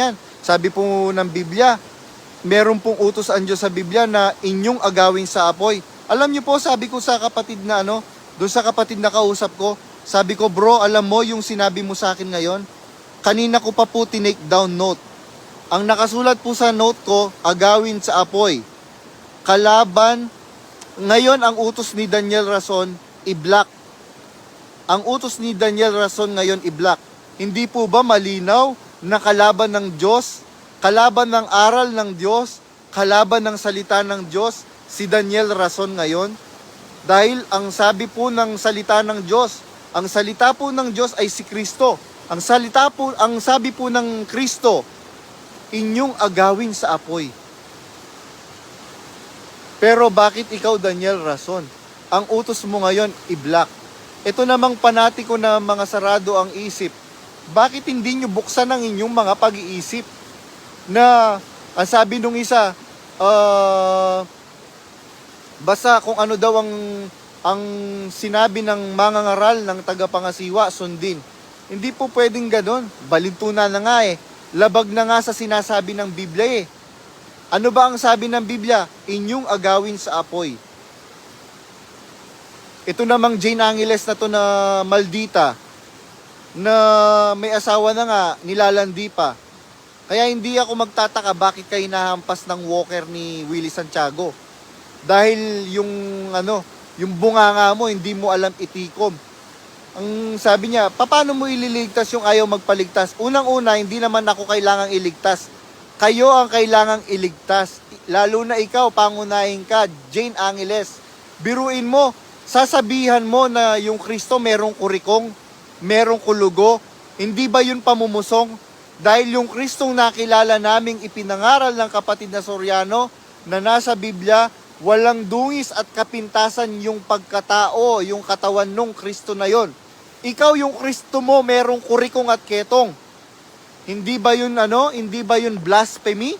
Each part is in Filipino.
yan. Sabi po ng Biblia, meron pong utos ang Diyos sa Biblia na inyong agawin sa apoy. Alam niyo po, sabi ko sa kapatid na ano, doon sa kapatid na kausap ko, sabi ko, bro, alam mo yung sinabi mo sa akin ngayon? Kanina ko pa po tinake down note. Ang nakasulat po sa note ko, agawin sa apoy. Kalaban, ngayon ang utos ni Daniel Rason, i-block. Ang utos ni Daniel Rason ngayon, i-block. Hindi po ba malinaw na kalaban ng Diyos, kalaban ng aral ng Diyos, kalaban ng salita ng Diyos, si Daniel Rason ngayon? Dahil ang sabi po ng salita ng Diyos, ang salita po ng Diyos ay si Kristo. Ang salita po, ang sabi po ng Kristo, inyong agawin sa apoy. Pero bakit ikaw, Daniel Rason? Ang utos mo ngayon, i-block. Ito namang panatiko na mga sarado ang isip. Bakit hindi nyo buksan ang inyong mga pag-iisip? Na, ang sabi nung isa, ah, basta kung ano daw ang, ang sinabi ng mga ngaral ng tagapangasiwa, sundin. Hindi po pwedeng ganon. Balintuna na nga eh. Labag na nga sa sinasabi ng Biblia eh. Ano ba ang sabi ng Biblia? Inyong agawin sa apoy. Ito namang Jane Angeles na to na maldita na may asawa na nga, nilalandi pa. Kaya hindi ako magtataka bakit kayo nahampas ng walker ni Willie Santiago. Dahil yung ano, yung bunganga mo hindi mo alam itikom. Ang sabi niya, paano mo ililigtas yung ayaw magpaligtas? Unang-una, hindi naman ako kailangang iligtas. Kayo ang kailangang iligtas. Lalo na ikaw, pangunahin ka, Jane Angeles. Biruin mo, sasabihan mo na yung Kristo merong kurikong, merong kulugo. Hindi ba yun pamumusong? Dahil yung Kristong nakilala naming ipinangaral ng kapatid na Soriano na nasa Biblia, walang dungis at kapintasan yung pagkatao, yung katawan nung Kristo na yon. Ikaw yung Kristo mo, merong kurikong at ketong. Hindi ba yun ano? Hindi ba yun blasphemy?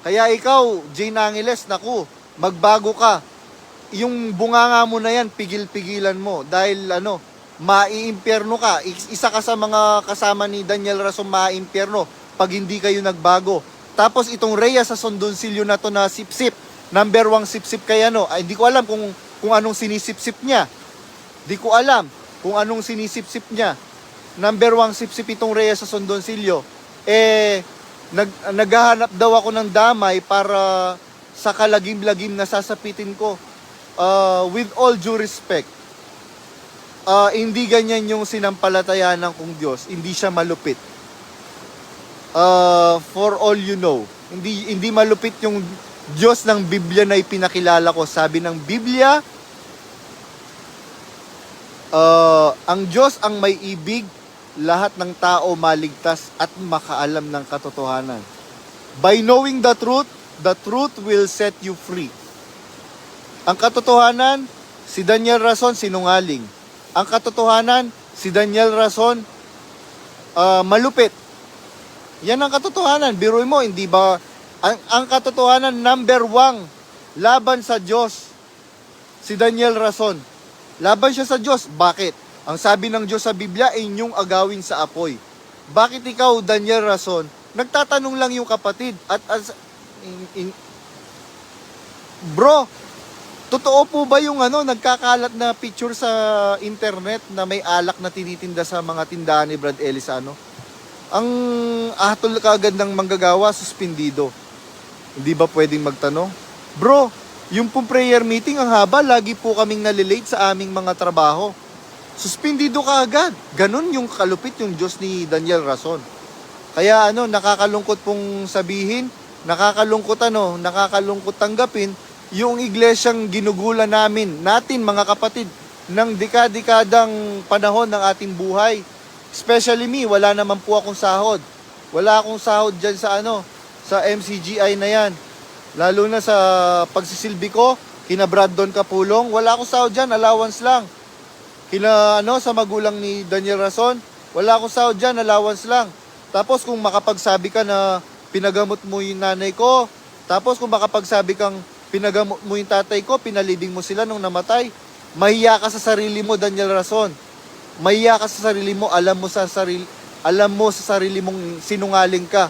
Kaya ikaw, Jane Angeles, naku, magbago ka. Yung bunganga mo na yan, pigil-pigilan mo. Dahil ano, maiimpyerno ka. Is- Isa ka sa mga kasama ni Daniel Rason maiimpyerno pag hindi kayo nagbago. Tapos itong Rhea sa Sondonsilyo na to na sipsip. Number one sipsip kaya no. Ay, hindi ko alam kung, kung anong sinisipsip niya. Di ko alam kung anong sinisipsip niya. Number one sipsip itong Rhea sa Sondonsilyo. Eh, nag, naghahanap daw ako ng damay para sa kalagim-lagim na sasapitin ko. Uh, with all due respect, uh, hindi ganyan yung sinampalatayanan kong Diyos. Hindi siya malupit. Uh, for all you know, hindi hindi malupit yung Diyos ng Biblia na ipinakilala ko. Sabi ng Biblia, uh, ang Diyos ang may ibig, lahat ng tao maligtas at makaalam ng katotohanan. By knowing the truth, the truth will set you free. Ang katotohanan, si Daniel Rason sinungaling. Ang katotohanan, si Daniel Rason ah, malupit. Yan ang katotohanan. Biruin mo, hindi ba? Ang, ang katotohanan, number one, laban sa Diyos, si Daniel Rason. Laban siya sa Diyos. Bakit? Ang sabi ng Diyos sa Biblia, inyong agawin sa apoy. Bakit ikaw, Daniel Rason, nagtatanong lang yung kapatid at as, in, in- bro, totoo po ba yung ano, nagkakalat na picture sa internet na may alak na tinitinda sa mga tindahan ni Brad Ellis ano? Ang atol kaagad ng manggagawa, suspendido. Hindi ba pwedeng magtanong? Bro, yung pong prayer meeting, ang haba, lagi po kaming nalilate sa aming mga trabaho. Suspendido ka agad. Ganon yung kalupit yung Diyos ni Daniel Rason. Kaya ano, nakakalungkot pong sabihin, nakakalungkot ano, nakakalungkot tanggapin, yung iglesyang ginugulan namin, natin mga kapatid, ng dekadikadang panahon ng ating buhay. Especially me, wala naman po akong sahod. Wala akong sahod dyan sa ano, sa MCGI na yan. Lalo na sa pagsisilbi ko, kina Brandon Kapulong, wala akong sahod dyan, allowance lang. Kina ano, sa magulang ni Daniel Rason, wala akong sahod dyan, allowance lang. Tapos kung makapagsabi ka na pinagamot mo yung nanay ko, tapos kung makapagsabi kang pinagamot mo yung tatay ko, pinalibing mo sila nung namatay, mahiya ka sa sarili mo, Daniel Rason. Mahiya ka sa sarili mo, alam mo sa sarili, alam mo sa sarili mong sinungaling ka,